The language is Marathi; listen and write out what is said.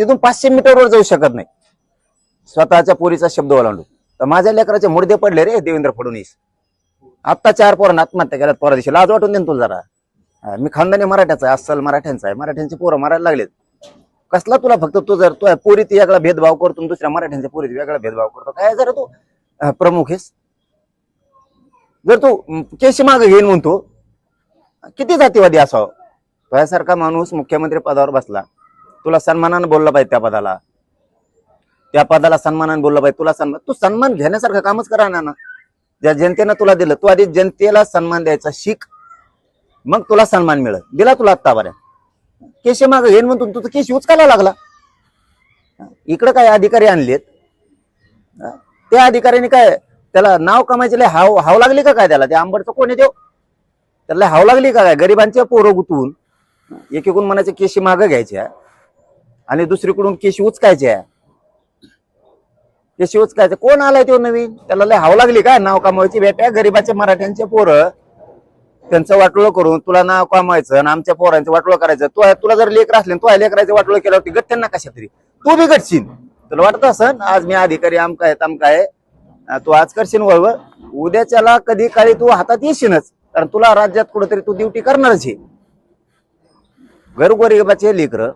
तिथून पाचशे मीटरवर जाऊ शकत नाही. स्वतःच्या पोरीचा शब्द ओलांडून तर माझ्या लेकराचे मुर्दे पडले रे देवेंद्र फडणवीस. आत्ता चार पोरांना आत्महत्या केल्यात पोरा दिवशी. लाज वाटून देईन तुला जरा. मी खानदानी मराठ्याचा आहे अस्सल मराठ्यांचा आहे. मराठ्यांची पोरं मारायला लागलेत. कसला तुला फक्त तू जर तू पोरीत वेगळा भेदभाव करतो दुसऱ्या मराठ्यांच्या पोरीत वेगळा भेदभाव करतो. काय जरा तू प्रमुख आहेस? जर तू केशी मागे घेईन म्हणतो किती जातीवादी असावं? तुझ्यासारखा माणूस मुख्यमंत्री पदावर बसला. तुला सन्मानानं बोललं पाहिजे त्या पदाला. त्या पदाला सन्मानानं बोललं पाहिजे. तुला सन्मान तू सन्मान घेण्यासारखं कामच करा ना ना. ज्या जनतेनं तुला दिलं तू आधी जनतेला सन्मान द्यायचा शिक. मग तुला सन्मान मिळत दिला तुला आत्ता बऱ्या. केशी माग घेईन म्हणून तुझं केशी उचकायला लागला. इकडं काय अधिकारी आणलेत? त्या अधिकाऱ्याने काय त्याला नाव कमायचे हाव हाव लागली का काय त्याला? त्या आंबटचं कोणी देव त्याला हाव लागली का काय? गरिबांच्या पोरं गुतवून. एकूण म्हणायचे केशी मागं घ्यायच्या. आणि दुसरीकडून केशी उचकायचे. केशी उचकायचे. कोण आलाय तो नवीन? त्याला लय हाव लागली काय नाव कमवायची बेट्या गरिबाचे मराठ्यांचे पोरं. त्यांचं वाटोळं करून तुला नाव कमायचं आणि आमच्या पोरांचं वाटोळं करायचं. तू तुला जर लेकर असले तू लेकरायचं वाटोळं केल्यावरती गट त्यांना कशा तरी? तू बी गटशील. तुला वाटत असन? आज मी अधिकारी आमका आहे तमका आहे. तू आज करशील वळवळ उद्याच्याला कधी काळी तू हातात येशीलच. कारण तुला राज्यात कुठेतरी तू ड्युटी करणारच आहे. घरगोरीबाचे लेकर